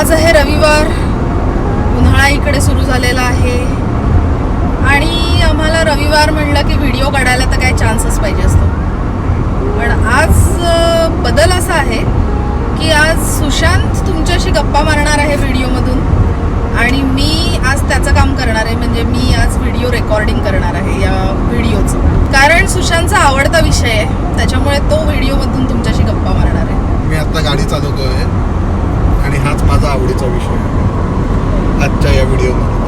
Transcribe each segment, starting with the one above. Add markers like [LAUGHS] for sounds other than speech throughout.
आज आहे रविवार. उन्हाळा इकडे सुरू झालेला आहे. आणि आम्हाला रविवार म्हणलं की व्हिडिओ काढायला तर काय चान्सच पाहिजे असतो. पण आज बदल असा आहे की आज सुशांत तुमच्याशी गप्पा मारणार आहे व्हिडिओमधून आणि मी आज त्याचं काम करणार आहे. म्हणजे मी आज व्हिडिओ रेकॉर्डिंग करणार आहे या व्हिडिओचं कारण सुशांतचा आवडता विषय आहे. त्याच्यामुळे तो व्हिडिओमधून तुमच्याशी गप्पा मारणार आहे. मी आता गाडी चालवतोय. हाच माझा आवडीचा विषय आहे. आजच्या या व्हिडिओमध्ये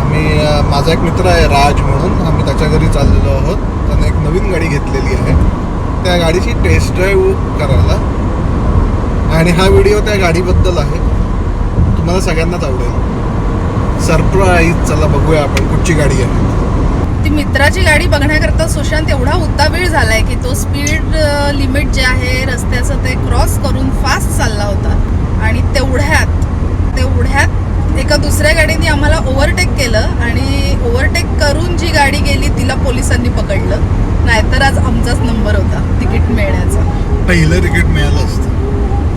आम्ही माझा एक मित्र आहे राज म्हणून आम्ही त्याच्या घरी चाललेलो आहोत. त्याने एक नवीन गाडी घेतलेली आहे. त्या गाडीची टेस्ट ड्राईव्ह करायला. आणि हा व्हिडिओ त्या गाडीबद्दल आहे. तुम्हाला सगळ्यांनाच आवडेल. सरप्राईज चला बघूया आपण कुठची गाडी आहे. ती मित्राची गाडी बघण्याकरता सुशांत एवढा उतावीळ झालाय की तो स्पीड लिमिट जे आहे रस्त्याचं ते क्रॉस करून फास्ट चालला होता. आणि तेवढ्यात तेवढ्यात एका दुसऱ्या गाडीने आम्हाला ओव्हरटेक केलं आणि ओव्हरटेक करून जी गाडी गेली तिला पोलिसांनी पकडलं. नाहीतर आज आमचाच नंबर होता तिकीट मिळण्याचा. पहिलं तिकीट मिळालं असतं.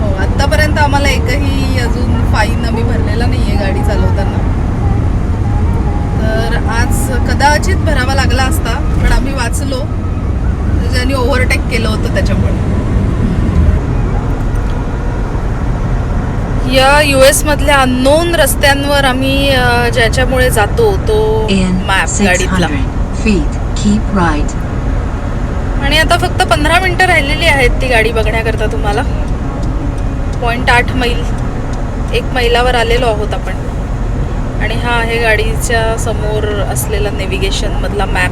हो आत्तापर्यंत आम्हाला एकही अजून फाईन आम्ही भरलेला नाही आहे गाडी चालवताना. तर आज कदाचित भरावा लागला असता पण आम्ही वाचलो. ज्यांनी ओव्हरटेक केलं होतं त्याच्यामुळे. या यू एस मधल्या अननोन रस्त्यांवर आम्ही अ, ज्याच्यामुळे जातो तो In मॅप गाडीतला. 600 feet, keep right. आणि आता फक्त पंधरा मिनिटं राहिलेली आहेत ती गाडी बघण्याकरता तुम्हाला. पॉईंट आठ मैल. एक मैलावर आलेलो आहोत आपण. आणि हा आहे गाडीच्या समोर असलेला नेव्हिगेशन मधला मॅप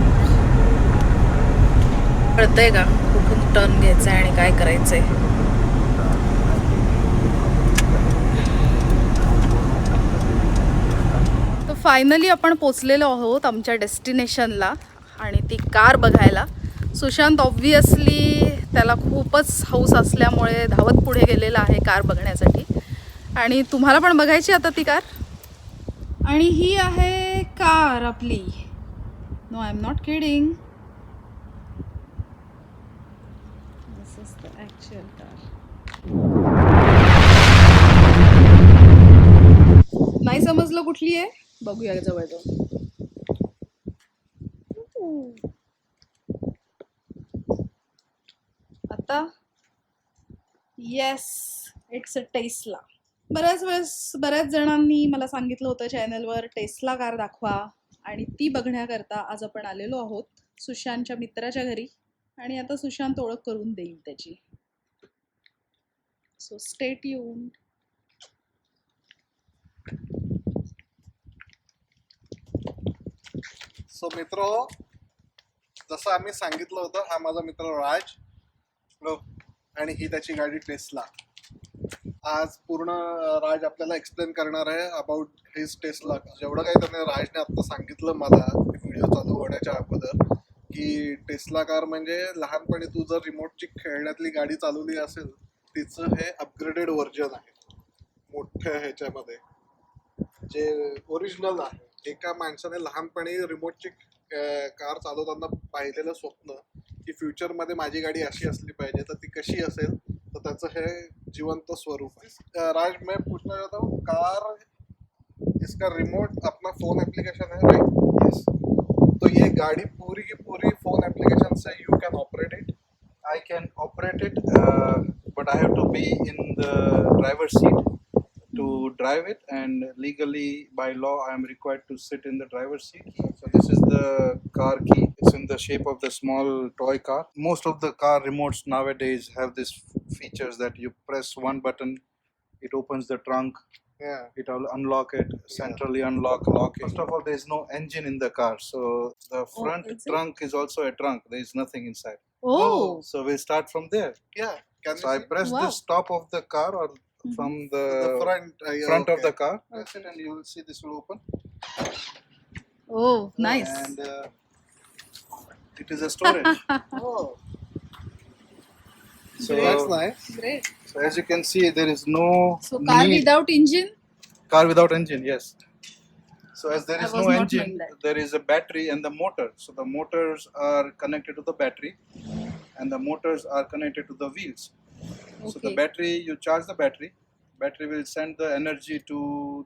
कळतंय का? कुठून टर्न घ्यायचा आहे आणि काय करायचंय? फायनली आपण पोचलेलो आहोत आमच्या डेस्टिनेशनला आणि ती कार बघायला. सुशांत ऑब्व्हियसली त्याला खूपच हौस असल्यामुळे धावत पुढे गेलेला आहे कार बघण्यासाठी. आणि तुम्हाला पण बघायची आता ती कार? आणि ही आहे कार आपली. No I am not kidding this is the actual car नाही समजलं कुठली आहे? बघूया जवळ जाऊन. आता येस इट्स अ टेस्ला बऱ्याच वेळेस बऱ्याच जणांनी मला सांगितलं होतं चॅनलवर टेस्ला कार दाखवा. आणि ती बघण्याकरता आज आपण आलेलो आहोत सुशांतच्या मित्राच्या घरी. आणि आता सुशांत ओळख करून देईल त्याची. सो स्टेट येऊन सो मित्र जसं आम्ही सांगितलं होतं हा माझा मित्र राज हो, आणि ही त्याची गाडी टेस्ला. आज पूर्ण राज आपल्याला एक्सप्लेन करणार आहे अबाउट हिज टेस्ला जेवढं काही त्याने राजने आता सांगितलं मला व्हिडिओ चालू होण्याच्या अगोदर की टेस्ला कार म्हणजे लहानपणी तू जर रिमोटची खेळण्यातली गाडी चालवली असेल तिचं हे अपग्रेडेड व्हर्जन आहे. मोठ्या ह्याच्यामध्ये. जे ओरिजिनल आहे. एका माणसाने लहानपणी रिमोटची कार चालवताना पाहिलेलं स्वप्न की फ्युचरमध्ये माझी गाडी अशी असली पाहिजे तर ती कशी असेल? तर त्याचं हे जिवंत स्वरूप आहे. राज मैं पूछना चाहता हूँ कार इसका रिमोट अपना फोन एप्लीकेशन है राइट यस तो ये गाड़ी पूरी की पूरी फोन एप्लीकेशन से you can operate it I can operate it but I have to be in the driver seat to mm-hmm. drive it, and legally by law I am required to sit in the driver's seat. So this is the car key. It's in the shape of the small toy car. Most of the car remotes nowadays have this features that you press one button, it opens the trunk, Yeah. it will unlock it, centrally unlock, lock it. First of all, there is no engine in the car, so the oh, front is trunk is also a trunk. There is nothing inside. Oh. So we'll start from there. Yeah. Can So I press Wow. this top of the car or Mm-hmm. from the, the front, uh, yeah, front okay. of the car. That's it, and you will see this will open. Oh, nice. And uh, it is a storage. [LAUGHS] oh. So Great. that's nice. Great. So as you can see, there is no. So car need. without engine. Car without engine, yes. So as there is no engine, there is a battery and the motor. So the motors are connected to the battery, and the motors are connected to the wheels. So the Okay. battery, you charge the battery. battery will send the energy to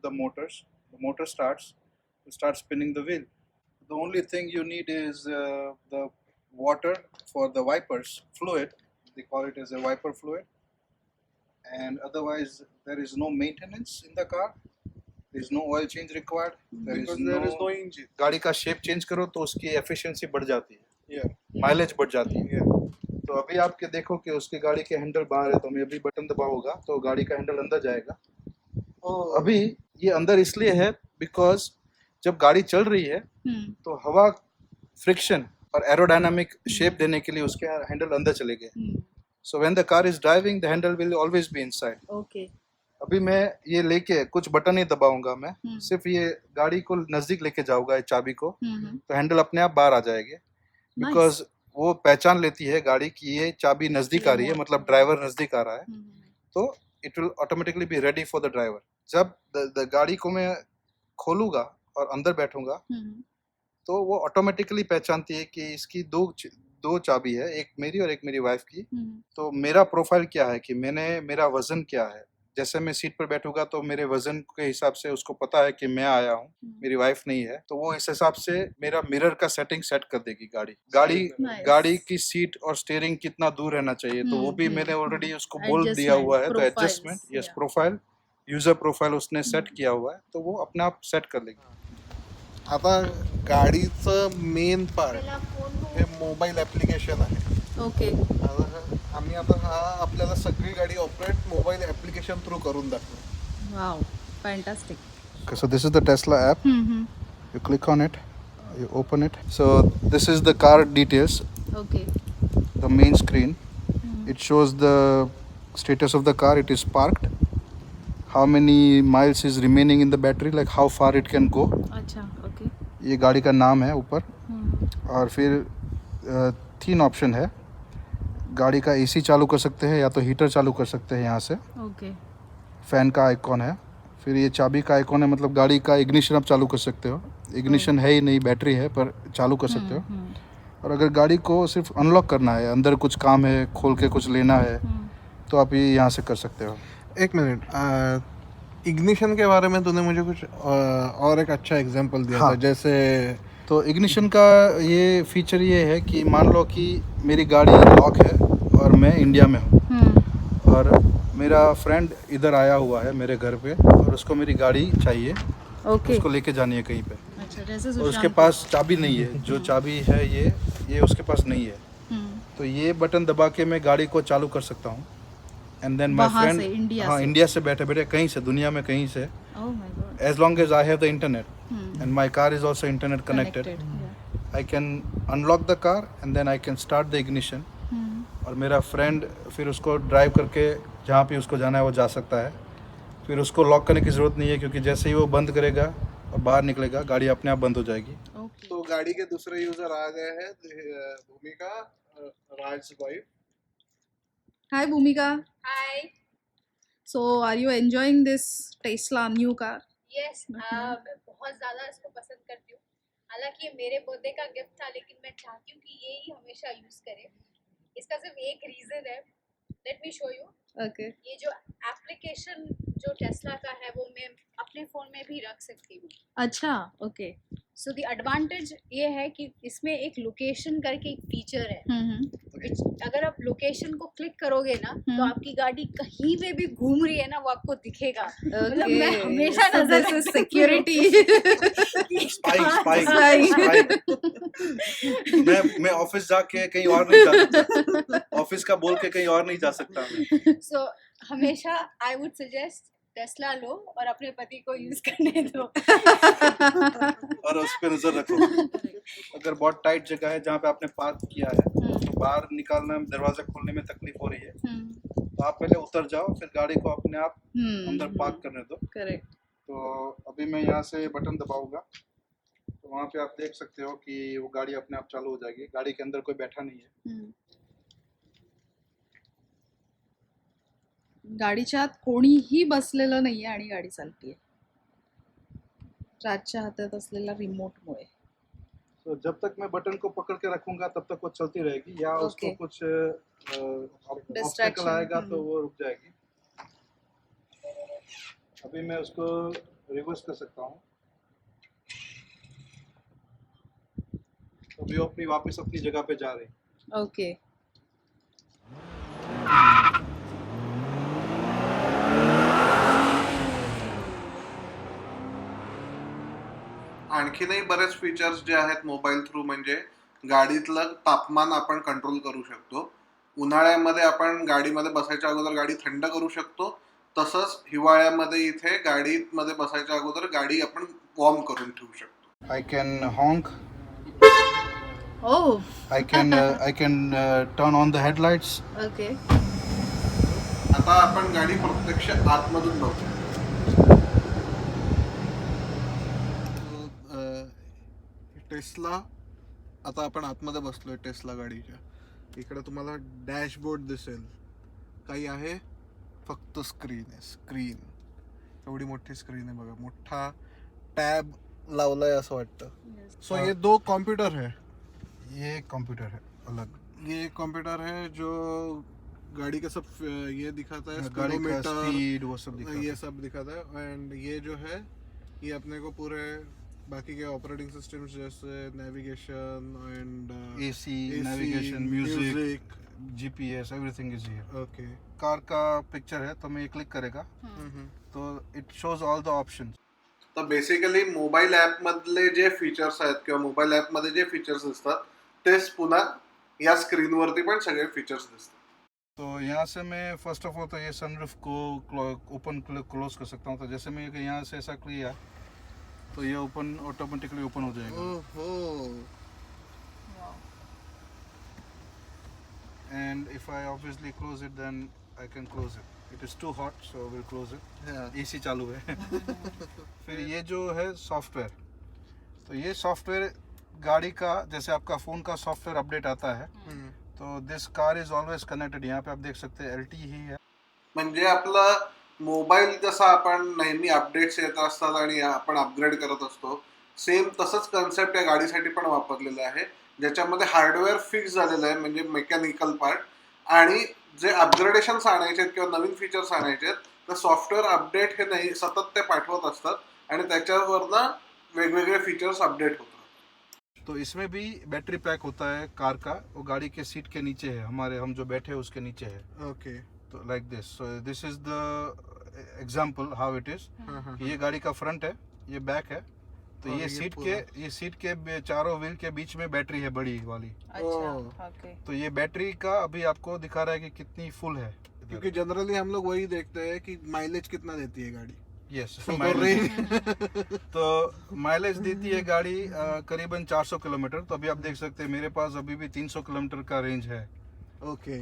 the motors. The motor starts, it starts spinning the wheel. The only thing you need is uh, the water for the wipers, fluid. They call it as a wiper fluid. And otherwise, there is no maintenance in the car. There is no oil change required. There is Because no, there is no engine. गाड़ी का shape change करो तो उसकी efficiency बढ़ जाती है Yeah. Mileage बढ़ जाती है Yeah. तो अभी आपके देखो कि उसकी गाड़ी के हैंडल बाहर है तो मैं अभी बटन दबाऊँगा तो गाड़ी का हैंडल अंदर जाएगा। Oh, अभी ये अंदर इसलिए है बिकॉज़ जब गाड़ी चल रही है हम्म, तो हवा फ्रिक्शन और एरोडायनामिक शेप देने के लिए उसके हैंडल अंदर चले गए। हम्म, so when the car is driving the handle will always be inside okay अभी मैं ये लेके कुछ बटन ही दबाऊँगा मैं हम्म। सिर्फ़ ये गाड़ी को नज़दीक लेके जाऊँगा ये चाबी को हम्म, हम्म, तो हैंडल अपने आप बाहर आ जाएँगे। Nice. वो पहचान लेती है गाड़ी की ये चाबी नज़दीक आ रही है मतलब ड्राइवर नज़दीक आ रहा है। हम्म, हम्म, तो it will automatically be ready for the driver जब द, द गाड़ी को मैं खोलूँगा और अंदर बैठूँगा हम्म, तो वो ऑटोमेटिकली पहचानती है कि इसकी दो दो चाबी है एक मेरी और एक मेरी वाइफ की। तो मेरा प्रोफ़ाइल क्या है कि मैंने मेरा वज़न क्या है? जैसे मैं सीट पर बैठूँगा तो मेरे वज़न के हिसाब से उसको पता है कि मैं आया हूँ हम्म। मेरी वाइफ नहीं है तो वो इस हिसाब से मेरा मिरर का सेटिंग सेट कर देगी गाड़ी गाड़ी Nice. गाड़ी की सीट और स्टेयरिंग कितना दूर रहना चाहिए तो वो हम्म, भी हम्म, मैंने। ऑलरेडी उसको बोल दिया हुआ है तो adjustment yes profile user profile उसने सेट। किया हुआ है तो वो अपने आप सेट कर लेगी आता गाडीचं मेन पार्ट हे मोबाईल ऍप्लिकेशन आहे. ओके आम्ही आता हा आपल्याला सगळी गाडी ऑपरेट मोबाईल ऍप्लिकेशन थ्रू करून दाखवू. Wow fantastic so this is the Tesla app you click on it you open it so this is the car details okay the main screen it shows the status of the car it is parked. How many miles is remaining in the battery? Like how far it can go? Achha. ये गाड़ी का नाम है ऊपर। हम्म, और फिर तीन option है। गाड़ी का एसी चालू कर सकते हैं या तो हीटर चालू कर सकते हैं यहाँ से। ओके। फ़ैन का आइकॉन है। फिर ये चाबी का आइकॉन है मतलब गाड़ी का इग्निशन आप चालू कर सकते हो। इग्निशन है ही नहीं बैटरी है पर चालू कर सकते हो। हम्म, और अगर गाड़ी को सिर्फ़ अनलॉक करना है अंदर कुछ काम है खोल के कुछ लेना है हम्म, तो आप ये यहाँ से कर सकते हो। एक मिनट इग्निशन के बारे में तूने मुझे कुछ और एक अच्छा एग्जांपल दिया हाँ। था जैसे तो इग्निशन का ये फीचर ये है कि मान लो कि मेरी गाड़ी लॉक है और मैं इंडिया में हूँ। हम्म, और मेरा फ्रेंड इधर आया हुआ है मेरे घर पे और उसको मेरी गाड़ी चाहिए। ओके उसको लेके जानी है कहीं पे। अच्छा और उसके पास चाबी नहीं है जो चाबी है ये ये उसके पास नहीं है। हम्म, तो ये बटन दबा के मैं गाड़ी को चालू कर सकता हूँ। And then my friend India हाँ इंडिया से बैठे बैठे कहीं से दुनिया में कहीं से। As long as I have the internet and my car is also internet connected I can unlock the car and then I can start the ignition और मेरा फ्रेंड फिर उसको ड्राइव करके जहाँ पे उसको जाना है वो जा सकता है। फिर उसको लॉक करने की ज़रूरत नहीं है क्योंकि जैसे ही वो बंद करेगा और बाहर निकलेगा गाड़ी अपने आप बंद हो जाएगी। Okay. तो गाड़ी के दूसरे यूज़र आ गए हैं Bhumika Raj wife Hi Bhumika. Hi. So are you enjoying this Tesla new car? Yes मैं बहुत ज़्यादा इसको पसंद करती हूँ हालाँकि ये मेरे बर्थडे का गिफ्ट था लेकिन मैं चाहती हूँ कि ये ही हमेशा यूज़ करे इसका सिर्फ़ एक रीज़न है let me show you Okay. ये जो एप्लीकेशन जो टेस्ला का है वो मैं अपने फ़ोन में भी रख सकती हूँ अच्छा okay. सो द एडवांटेज ये है कि इसमें एक लोकेशन करके एक फीचर है हम्म, Which- अगर आप लोकेशन को क्लिक करोगे ना तो हम्म। आपकी गाड़ी कहीं पे भी घूम रही है ना वो आपको दिखेगा। मतलब मैं हमेशा नज़र स्पाइक [LAUGHS] मैं मैं ऑफ़िस जाके कहीं और नहीं जा सकता। ऑफ़िस का बोल के कहीं और नहीं जा सकता मैं। सो हमेशा आई वुड सजेस्ट टेस्ला लो और अपने पति को यूज़ करने दो। और उस पर नज़र रखो। अगर बहुत टाइट जगह है जहाँ पे आपने पार्क किया है तो बाहर निकालना दरवाज़ा खोलने में तकलीफ़ हो रही है। हम्म, तो आप पहले उतर जाओ फिर गाड़ी को अपने आप हम्म, अंदर पार्क करने दो। Correct. तो अभी मैं यहाँ से बटन दबाऊँगा। तो वहाँ पे आप देख सकते हो कि वो गाड़ी अपने आप चालू हो जाएगी। गाड़ी के अंदर कोई बैठा नहीं है। गाडीच्या आत कोणीही बसलेलं नाहीये आणि गाडी चालतीये. राजच्या हातात असलेल्या रिमोटमुळे तो जब तक मैं बटन को पकड़ के रखूँगा तब तक वो चलती रहेगी या okay. उसको कुछ ऑब्स्टेकल आएगा तो। वो रुक जाएगी। अभी मैं उसको रिवर्स कर सकता हूँ। तो अभी वो अपनी वापस अपनी जगह पे जा रही। है ओके आणखीनही बरेच फीचर्स जे आहेत मोबाईल थ्रू म्हणजे गाडीतलं तापमान आपण कंट्रोल करू शकतो. उन्हाळ्यामध्ये आपण गाडीमध्ये बसायच्या अगोदर गाडी थंड करू शकतो. तसंच हिवाळ्यामध्ये इथे गाडीमध्ये बसायच्या अगोदर गाडी आपण वॉर्म करून ठेवू शकतो. I can honk. Oh. I can uh, I can uh, turn on the headlights. Okay आता आपण गाडी प्रत्यक्ष आतमधून बघू टेस्ला आता आपण आतमध्ये बसलोय टेस्ला गाडीच्या. इकडे तुम्हाला डॅशबोर्ड दिसेल. काही आहे फक्त स्क्रीन आहे स्क्रीन एवढी मोठी स्क्रीन आहे बघा. मोठा टॅब लावलाय असं वाटतं. सो ये दो कंप्यूटर है ये कंप्यूटर है अलग. ये कंप्यूटर है जो गाड़ी का सब ये दिखाता है गाड़ी का स्पीड वो सब दिखाता ये सब दिखाता है एंड ये जो है ये अपने को पूरे बाकी के ऑपरेटिंग सिस्टम्स जैसे navigation and AC, navigation, music, GPS, everything is here. Okay car का पिक्चर है तो मैं ये क्लिक करेगा। तो it shows all the options तर बेसिकली मोबाईल ऍप मधले जे फीचर्स आहेत किंवा मोबाईल ऍप मध्ये जे फीचर्स दिसतात तेच पुन्हा या स्क्रीनवरती पण सगळे फीचर्स दिसतात. तो यहाँ से मैं फ़र्स्ट ऑफ़ ऑल तो ये सनरूफ को ओपन क्लोज कर सकता हूँ। तो जैसे मैं यहाँ से ऐसा किया तो ये ओपन ऑटोमेटिकली ओपन हो जाएगा। ओहो। And if I obviously close it then I can close it. It is too hot so we'll close it. AC चालू है। [LAUGHS] फिर ये जो है सॉफ्टवेयर तो ये सॉफ्टवेयर गाड़ी का जैसे आपका फ़ोन का सॉफ्टवेयर अपडेट आता है तो this car is always connected यहाँ पे आप देख सकते हैं एल ही है। म्हणजे आपलं मोबाईल जसा आपण नेहमी अपडेट्स येत असतात आणि आपण अपग्रेड करत असतो सेम तसंच कन्सेप्ट या गाडीसाठी पण वापरलेलं आहे. ज्याच्यामध्ये हार्डवेअर फिक्स झालेलं आहे म्हणजे मेकॅनिकल पार्ट आणि जे अपग्रेडेशन्स आणायचे आहेत किंवा नवीन फीचर्स आणायचे आहेत तर सॉफ्टवेअर अपडेट हे नाही सतत ते पाठवत असतात. आणि त्याच्यावरनं वेगवेगळे फीचर्स अपडेट होतात. तो इसमें भी बैटरी पैक होता है कार का. वो गाड़ी के सीट के नीचे है हमारे हम जो बैठे हैं उसके नीचे है। ओके तो like this so this is the example how it is ये गाड़ी का फ्रंट है ये बैक है। तो ये ये सीट के ये सीट के चारों व्हील के बीच में बैटरी है बड़ी वाली। अच्छा तो ये बैटरी का अभी आपको दिखा रहा है कि कितनी फुल है क्योंकि जनरली हम लोग वही देखते हैं कि माइलेज कितना देती है गाड़ी। यस So, [LAUGHS] तो माइलेज देती है गाड़ी करीबन 400 किलोमीटर। तो अभी आप देख सकते हैं मेरे पास अभी भी 300 किलोमीटर का रेंज है। ओके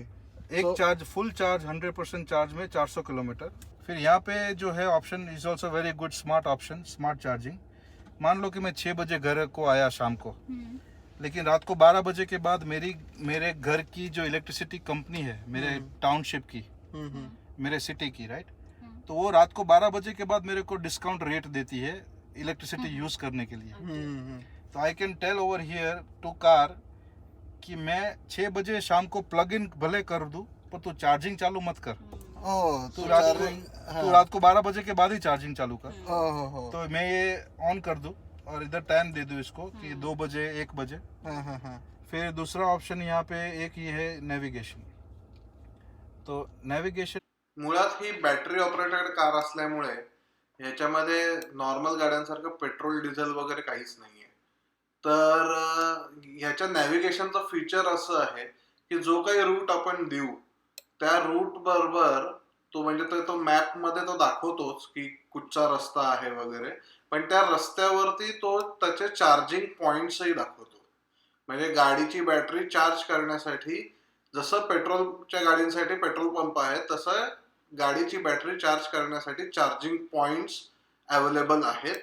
एक So- charge full charge 100 percent charge में 400 किलोमीटर। फिर यहाँ पे जो है option is also very good smart option smart charging मान लो कि मैं छः बजे घर को आया शाम को लेकिन रात को 12 बजे के बाद मेरी मेरे घर की जो इलेक्ट्रिसिटी कंपनी है मेरे हम्म। टाउनशिप की मेरे सिटी की राइट तो वो रात को 12 बजे के बाद मेरे को डिस्काउंट रेट देती है इलेक्ट्रिसिटी यूज़ करने के लिए। तो I can tell over here to car कि मैं छः बजे शाम को प्लग इन भले कर दूँ पर तू चार्जिंग चालू मत कर। ओ तू रात को तू रात को 12 बजे के बाद ही चार्जिंग चालू कर। हो तो मैं ये ऑन कर दूं और इधर टाइम दे दूं इसको कि दो बजे एक बजे। फिर दूसरा ऑप्शन यहाँ पे एक ये है नेविगेशन तो नेविगेशन मुळात ही बॅटरी ऑपरेटेड कार असल्यामुळे ह्याच्यामध्ये नॉर्मल गाड्यांसारखं पेट्रोल डिझेल वगैरे काहीच नाहीये. तर अं, ह्याच्या नॅव्हिगेशनचं फीचर असं आहे की जो काही रूट आपण देऊ त्या रूट बरोबर तो म्हणजे तो- तो मॅपमध्ये तो दाखवतोच की कुठचा रस्ता आहे वगैरे. पण त्या रस्त्यावरती तो त्याचे चार्जिंग पॉइंट्सही दाखवतो. म्हणजे गाडीची बॅटरी चार्ज करण्यासाठी जसं पेट्रोलच्या गाडींसाठी पेट्रोल पंप आहे तसं गाडीची बॅटरी चार्ज करण्यासाठी चार्जिंग पॉइंट्स अवेलेबल आहेत.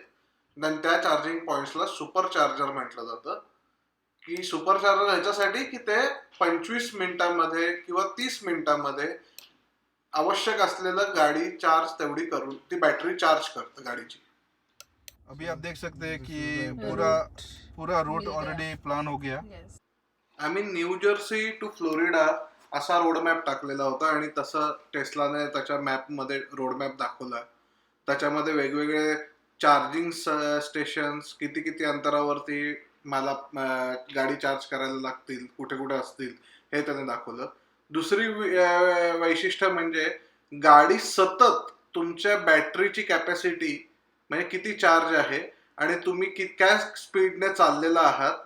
त्या चार्जिंग पॉइंट्सला सुपर चार्जर म्हटलं जातं. की सुपर चार्जर ह्याच्यासाठी की ते पंचवीस मिनिटांमध्ये किंवा तीस मिनिटांमध्ये आवश्यक असलेलं गाडी चार्ज तेवढी करून ती बॅटरी चार्ज करतं गाडीची. अभी आप देख सकते हैं कि पूरा पूरा रूट ऑलरेडी प्लान हो गया। आम्ही न्यू जर्सी टू फ्लोरिडा असा रोड मॅप टाकलेला होता आणि तसं टेस्लाने त्याच्या मॅपमध्ये रोड मॅप दाखवला. त्याच्यामध्ये वेगवेगळे चार्जिंग स्टेशन्स किती किती अंतरावरती मला गाडी चार्ज करायला लागतील कुठे कुठे असतील हे त्याने दाखवलं. दुसरी वैशिष्ट्य म्हणजे गाडी सतत तुमच्या बॅटरीची कॅपॅसिटी म्हणजे किती चार्ज आहे आणि तुम्ही कितक्या स्पीडने चाललेला आहात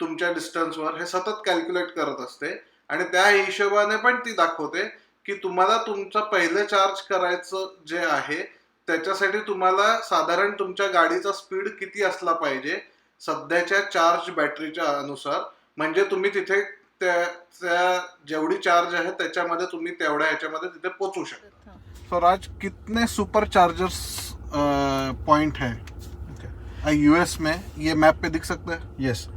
तुमच्या डिस्टन्सवर हे सतत कॅल्क्युलेट करत असते. आणि त्या हिशोबाने पण ती दाखवते की तुम्हाला तुमचं पहिलं चार्ज करायचं जे आहे त्याच्यासाठी तुम्हाला साधारण तुमच्या गाडीचा स्पीड किती असला पाहिजे सध्याच्या चार्ज बॅटरीच्या अनुसार म्हणजे तुम्ही तिथे त्या त्या जेवढी चार्ज आहे त्याच्यामध्ये तुम्ही तेवढ्या ह्याच्यामध्ये तिथे पोहोचू शकता सो राज कितने सुपर चार्जर्स पॉइंट है यूएस में ये मैप पे दिख सकता है Yes.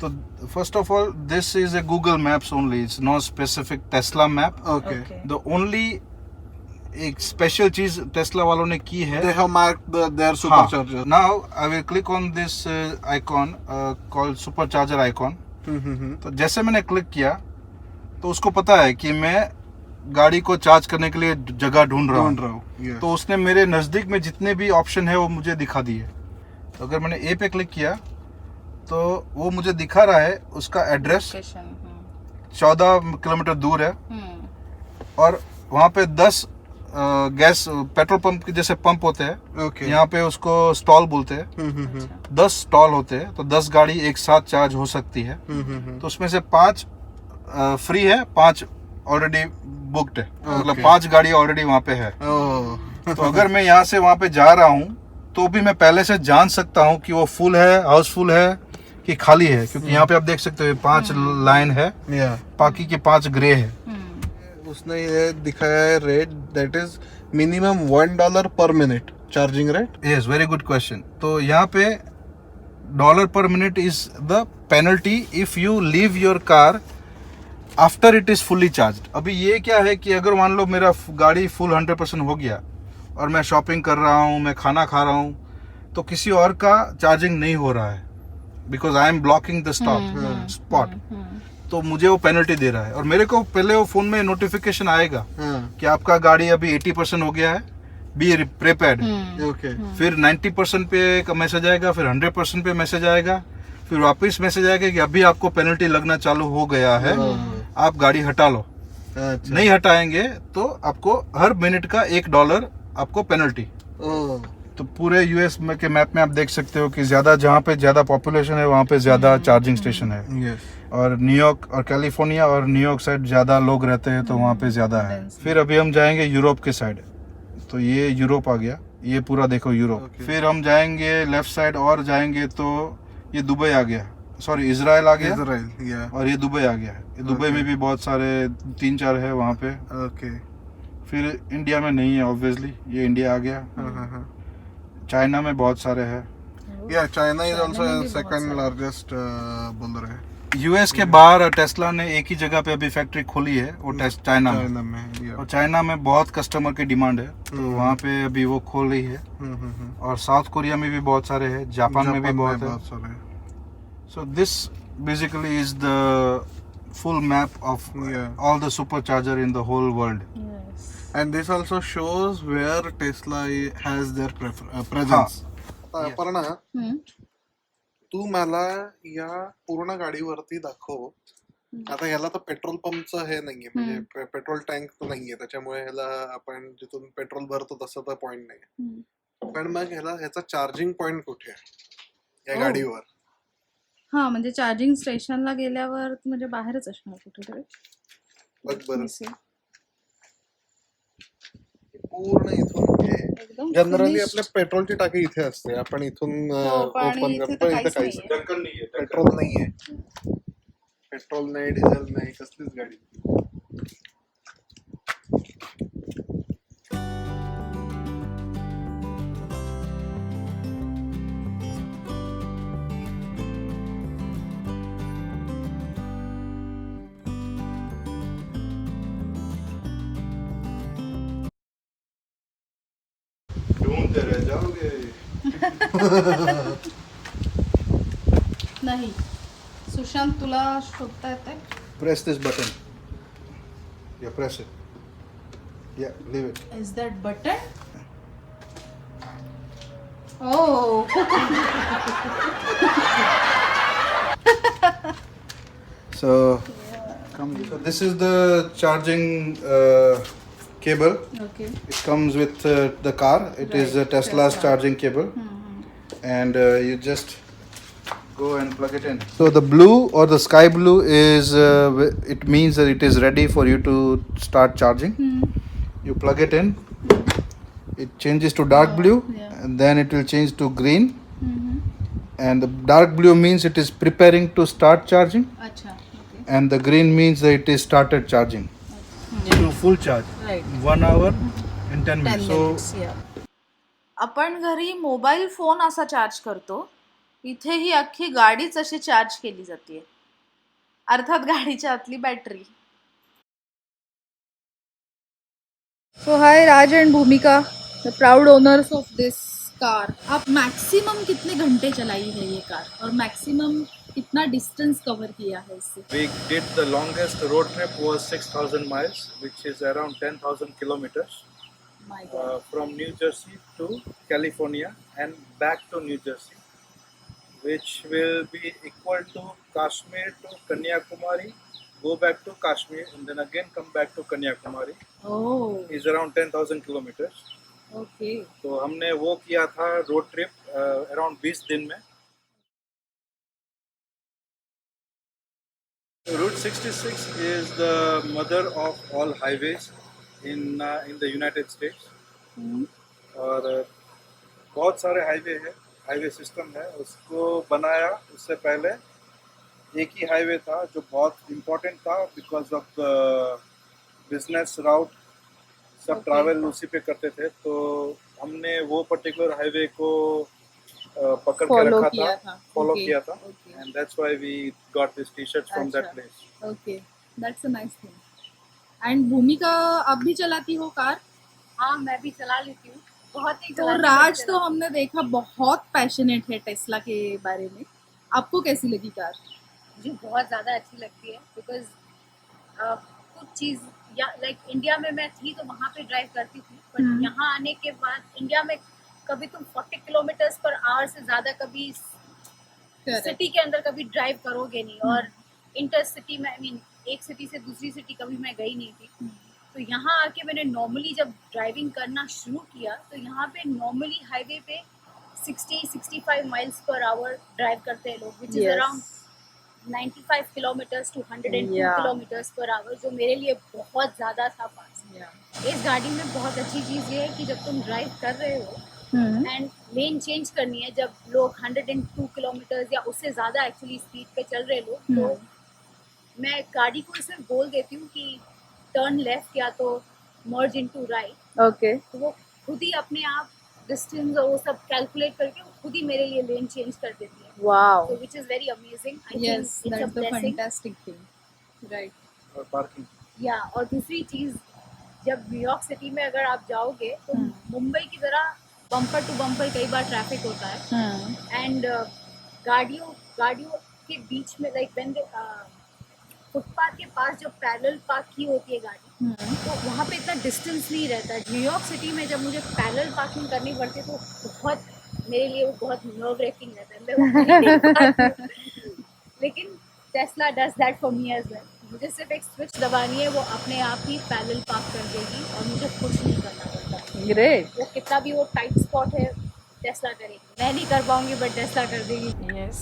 So first of all, this is a Google Maps only. It's not specific Tesla map. Okay The only एक स्पेशल चीज़ टेस्ला वालों ने की है। They have marked their super charger now I will click on this uh, icon uh, called supercharger तो जैसे मैंने click किया तो उसको पता है कि मैं गाड़ी को चार्ज करने के लिए जगह ढूंढ रहा ढूंढ हूँ हूँ. तो उसने मेरे नज़दीक में जितने भी ऑप्शन है वो मुझे दिखा दिए। तो अगर मैंने ए पे क्लिक किया तो वो मुझे दिखा रहा है उसका एड्रेस हम्म, चौदह किलोमीटर दूर है। हम्म, और वहाँ पे दस गैस पेट्रोल पंप के जैसे पंप होते हैं ओके यहाँ पे उसको स्टॉल बोलते हैं। हम्म, हम्म, हम्म, दस स्टॉल होते हैं तो दस गाड़ी एक साथ चार्ज हो सकती है। हम्म, हम्म, हम्म. तो उसमें से पाँच फ्री है पाँच ऑलरेडी बुक्ड है। मतलब Okay. पाँच गाड़ी ऑलरेडी वहाँ पे है। ओह तो अगर मैं यहाँ से वहाँ पे जा रहा हूँ तो भी मैं पहले से जान सकता हूँ कि वो फुल है हाउसफुल है कि खाली है। क्योंकि यहाँ पे आप देख सकते हो पाँच लाइन है। या बाकी के पाँच ग्रे है। हम्म. उसने ये दिखाया है rate that is minimum one dollar per minute charging rate yes very good question तो यहाँ पे dollar per minute is the penalty if you leave your car after it is fully charge अभी ये क्या है कि अगर मान लो मेरा गाड़ी फुल हंड्रेड परसेंट हो गया और मैं शॉपिंग कर रहा हूँ मैं खाना खा रहा हूँ तो किसी और का चार्जिंग नहीं हो रहा है because I am blocking the stop spot. तो मुझे वो पेनल्टी दे रहा है। और मेरे को पहले वो फ़ोन में नोटिफिकेशन आएगा कि आपका गाड़ी अभी 80 परसेंट हो गया है बी प्रिपेयर्ड हम्म. ओके। फिर 90 परसेंट पे का मैसेज आएगा फिर 100 परसेंट पे मैसेज आएगा फिर वापस मैसेज आएगा कि अभी आपको पेनल्टी लगना चालू हो गया है आप गाड़ी हटा लो। अच्छा। नहीं हटाएँगे तो आपको हर मिनट का एक डॉलर आपको पेनल्टी तो पूरे यूएस में के मैप में आप देख सकते हो कि ज़्यादा जहाँ पे ज़्यादा पॉपुलेशन है वहाँ पे ज़्यादा चार्जिंग स्टेशन है। यस और न्यूयॉर्क और कैलिफ़ोर्निया और न्यूयॉर्क साइड ज़्यादा लोग रहते हैं तो वहाँ पे ज़्यादा है। फिर अभी हम जाएँगे यूरोप के साइड तो ये यूरोप आ गया। ये पूरा देखो यूरोप Okay. फिर हम जाएँगे लेफ़्ट साइड और जाएँगे तो ये दुबई आ गया। सॉरी इसराइल आ गया। इजराइल या और ये दुबई आ गया। है दुबई Okay. में भी बहुत सारे तीन चार है वहाँ पे। ओके फिर इंडिया में नहीं है ऑब्वियसली ये इंडिया आ गया। हाँ, चाइना में बहुत सारे है। या चाइना इज़ चाइना बहुत सेकंड लार्जेस्ट बोल रहे हैं। यूएस के बाहर टेस्ला ने एक ही जगह पे अभी फैक्ट्री खोली है वो टेस्ट चाइना में में और चाइना में बहुत कस्टमर की डिमांड है तो हम्म। वहाँ पे अभी वो खोल रही है हम्म, हम्म, हम्म. और साउथ कोरिया में भी बहुत सारे हैं जापान में भी बहुत है सारे so this basically is the full map of Yeah. all the supercharger in the whole world Yes. and this also shows where Tesla has their prefer- uh, presence. Yeah. Parna hmm. तू मला या पूर्ण गाडीवरती दाखव. आता ह्याला तर petrol पंपचं हे नाहीये म्हणजे पेट्रोल टँक तर नाहीये त्याच्यामुळे ह्याला आपण जिथून पेट्रोल भरतो तसं तर पॉइंट नाही. पण मग ह्याला ह्याचा चार्जिंग पॉइंट कुठे आहे? या. गाडीवर. हा म्हणजे चार्जिंग स्टेशनला गेल्यावर म्हणजे बाहेरच असणार कुठेतरी. बघ बरं. पूर्ण इथून एकदम जनरली. आपल्या पेट्रोलची टाकी इथे असते. आपण इथून ओपन इथे करतो इथे काहीच. पेट्रोल नाहीये. पेट्रोल नाही डिझेल नाही कसलीच गाडी ढूंढते रह [LAUGHS] जाओगे नाही सुशांत तुला शोधता येते press this button yeah press it yeah leave it is that button Oh. So, so this is the charging uh, cable. Okay. It comes with uh, the car. It right. is a Tesla's Tesla. charging cable. Mm -hmm. And uh, you just go and plug it in. So the blue or the sky blue is uh, it means that it is ready for you to start charging. Mm. You plug it in. Hmm. It changes to dark oh, blue yeah. and then it will change to green. Mm -hmm. And the dark blue means it is preparing to start charging. Achha, okay. And the green means that it is started charging. Full charge. Right. one hour and 10 10 minutes. So minutes, yeah. आपण घरी mobile phone असा charge करतो इथे ही अख्खी गाडीच अशी charge केली जाते अर्थात गाडीच्या आतली battery so hi Raj and Bhumika the proud owners of this car आप मैक्सिमम कितने घंटे चलाई है ये कार और मैक्सिमम कितना डिस्टेंस कवर किया है इससे we did the longest road trip was 6,000 miles, which is around 10,000 kilometers my uh, from New Jersey to California and back to New Jersey, which will be equal to Kashmir to Kanyakumari, go back to Kashmir and then again come back to Kanyakumari oh is around 10,000 kilometers. Okay तो हमने वो किया था road trip around 20 दिन में Route 66 is the mother of all highways in uh, in the United States. और uh, बहुत सारे हाईवे है हाईवे सिस्टम है। उसको बनाया उससे पहले एक ही हाईवे था जो बहुत इम्पोर्टेंट था because of the business route सब Okay. ट्रैवल उसी पे करते थे। तो हमने वो पर्टिकुलर हाईवे को पकड़ के रखा था. फॉलो किया था। And that's why we got this T shirt from that. Place okay that's a nice thing and Bhumika आप भी चलाती हो कार? हाँ मैं भी चला लेती हूँ। बहुत ही तो राज तो हमने देखा बहुत पैशनेट है टेस्ला के बारे में। आपको कैसी लगी कार? मुझे बहुत ज़्यादा अच्छी लगती है बिकॉज़ कुछ चीज़ या लाइक इंडिया में मैं थी तो वहाँ पे ड्राइव करती थी बट हम्म। यहाँ आने के बाद इंडिया में कभी तुम 40 किलोमीटर्स पर आवर से ज़्यादा कभी सिटी के अंदर कभी ड्राइव करोगे नहीं और इंटर सिटी में आई मीन एक सिटी से दूसरी सिटी कभी मैं गई नहीं थी। तो यहाँ आके मैंने नॉर्मली जब ड्राइविंग करना शुरू किया तो यहाँ पे नॉर्मली हाईवे पे 60 65 माइल्स पर आवर ड्राइव करते हैं लोग which is around 95 kilometres to 102 Yeah. Kilometres per hour जो मेरे लिए बहुत ज़्यादा था फास्ट इस गाड़ी में बहुत अच्छी चीज़ ये है कि जब तुम ड्राइव कर रहे हो एंड लेन चेंज करनी है जब लोग 102 किलोमीटर या उससे ज़्यादा एक्चुअली स्पीड पे चल रहे लोग तो मैं गाड़ी को सिर्फ़ बोल देती हूँ कि टर्न लेफ़्ट या तो मर्ज इनटू राइट ओके तो वो खुद ही अपने आप डिस्टेंस और वो सब कैलकुलेट करके वो खुद ही मेरे लिए लेन चेंज कर देती है। Wow so which is very amazing. I yes think it's that's the fantastic thing right और पार्किंग या और दूसरी चीज़ जब न्यूयॉर्क सिटी में अगर आप जाओगे तो हम्म। मुंबई की तरह बम्पर टू बम्पर कई बार ट्रैफ़िक होता है। एंड गाड़ियों गाड़ियों के बीच में लाइक व्हेन फुटपाथ के पास जब पैरेलल पार्क की होती है गाड़ी तो वहाँ पे इतना डिस्टेंस नहीं रहता है। न्यूयॉर्क सिटी में जब मुझे पैरेलल पार्किंग करनी पड़ती है तो बहुत मेरे लिए वो बहुत नर्व रेकिंग रहता है। मैं ही [LAUGHS] हूँ। लेकिन Tesla does that for me as well मुझे सिर्फ़ एक स्विच दबानी है वो अपने आप ही पैरेलल पार्क कर देगी और मुझे कुछ नहीं करना। ग्रेट वो कितना भी वो टाइट स्पॉट है टेस्ला करेगी। मैं नहीं कर पाऊँगी बट टेस्ला कर देगी। यस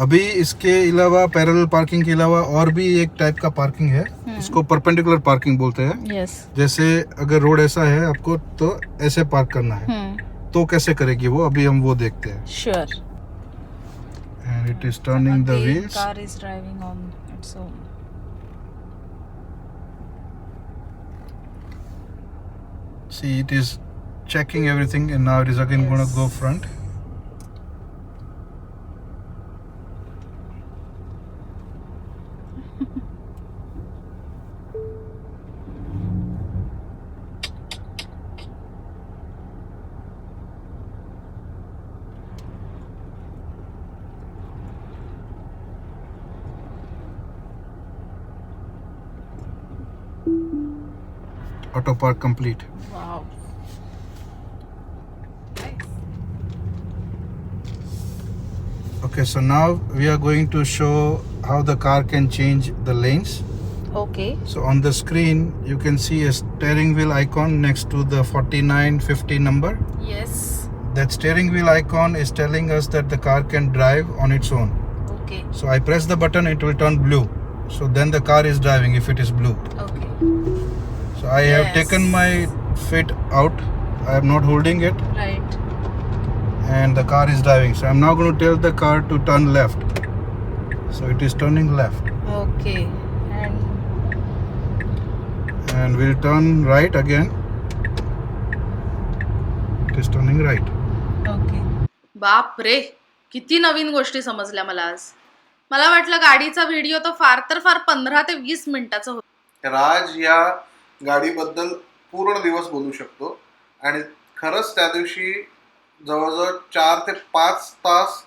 अभी इसके अलावा पैरेलल पार्किंग के अलावा और भी एक टाइप का पार्किंग है। इसको परपेंडिकुलर पार्किंग बोलते हैं। यस जैसे अगर रोड ऐसा है आपको तो ऐसे पार्क करना है। तो कैसे करेगी वो? अभी हम वो देखते हैं। Sure and it is turning the wheels car is driving on its own. See it is checking everything and now it is again going to go front. [LAUGHS] Auto park complete wow okay so now we are going to show how the car can change the lanes. Okay. So on the screen you can see a steering wheel icon next to the 4950 number. Yes. That steering wheel icon is telling us that the car can drive on its own. Okay. So i press the button it will turn blue. So then the car is driving if it is blue. Okay. So i yes. have taken my feet out. I am not holding it. Right. And the car is driving. So I'm now going to tell the car to turn left. So it is turning left okay and and we'll turn right again. It is turning right. Okay बाप रे किती नवीन गोष्टी समजल्या मला आज मला वाटलं गाडीचा व्हिडिओ तर फार तर फार पंधरा ते वीस मिनिटाचा होता राज या गाडीबद्दल पूर्ण दिवस बोलू शकतो आणि खरंच त्या दिवशी जवळजवळ चार ते पाच तास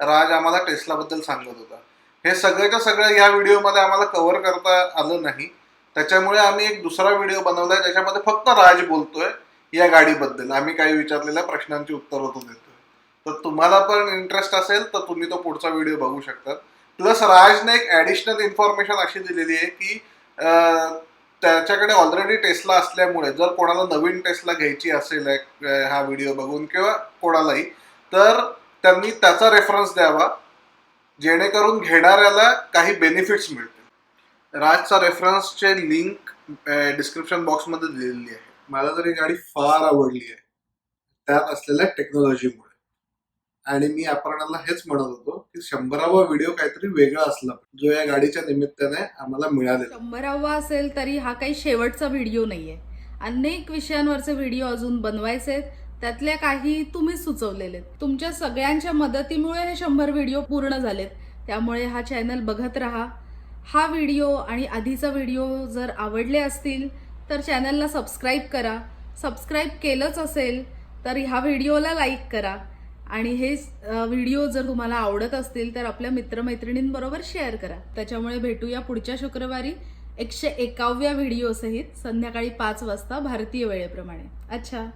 राज आम्हाला टेस्लाबद्दल सांगत होता. हे सगळ्याच्या सगळं या व्हिडिओमध्ये आम्हाला कव्हर करता आलं नाही. त्याच्यामुळे आम्ही एक दुसरा व्हिडिओ बनवलाय ज्याच्यामध्ये फक्त राज बोलतोय या गाडीबद्दल. आम्ही काही विचारलेल्या प्रश्नांची उत्तरं तो देतोय. तर तुम्हाला पण इंटरेस्ट असेल तर तुम्ही तो पुढचा व्हिडिओ बघू शकता. प्लस राजने एक ॲडिशनल इन्फॉर्मेशन अशी दिलेली आहे की त्याच्याकडे ऑलरेडी टेस्ला असल्यामुळे जर कोणाला नवीन टेस्ला घ्यायची असेल हा व्हिडिओ बघून किंवा कोणालाही तर त्यांनी त्याचा रेफरन्स द्यावा जेणेकरून घेणाऱ्याला काही बेनिफिट्स मिळतील. राजचा रेफरन्सचे लिंक डिस्क्रिप्शन बॉक्समध्ये दिलेली आहे. मला तर ही गाडी फार आवडली आहे त्यात असलेल्या टेक्नॉलॉजीमुळे आणि मी अपर्णाला हेच म्हणत होतो की शंभरावा व्हिडिओ काहीतरी वेगळा असला जो या गाडीच्या निमित्ताने आम्हाला मिळाले शंभरावा असेल तरी हा काही शेवटचा व्हिडिओ नाहीये. अनेक विषयांवरचे व्हिडिओ अजून बनवायचे आहेत. त्यातल्या काही तुम्हीच सुचवलेले तुमच्या सगळ्यांच्या मदतीमुळे हे शंभर व्हिडिओ पूर्ण झालेत. त्यामुळे हा चॅनल बघत राहा. हा व्हिडिओ आणि आधीचा व्हिडिओ जर आवडले असतील तर चॅनलला सबस्क्राईब करा. सबस्क्राईब केलंच असेल तर ह्या व्हिडिओला लाईक करा. आणि हे व्हिडिओ जर तुम्हाला आवडत असतील तर आपल्या मित्रमैत्रिणींबरोबर शेअर करा. त्याच्यामुळे भेटूया पुढच्या शुक्रवारी एकशे एकाव्या व्हिडिओसहित संध्याकाळी पाच वाजता भारतीय वेळेप्रमाणे. अच्छा.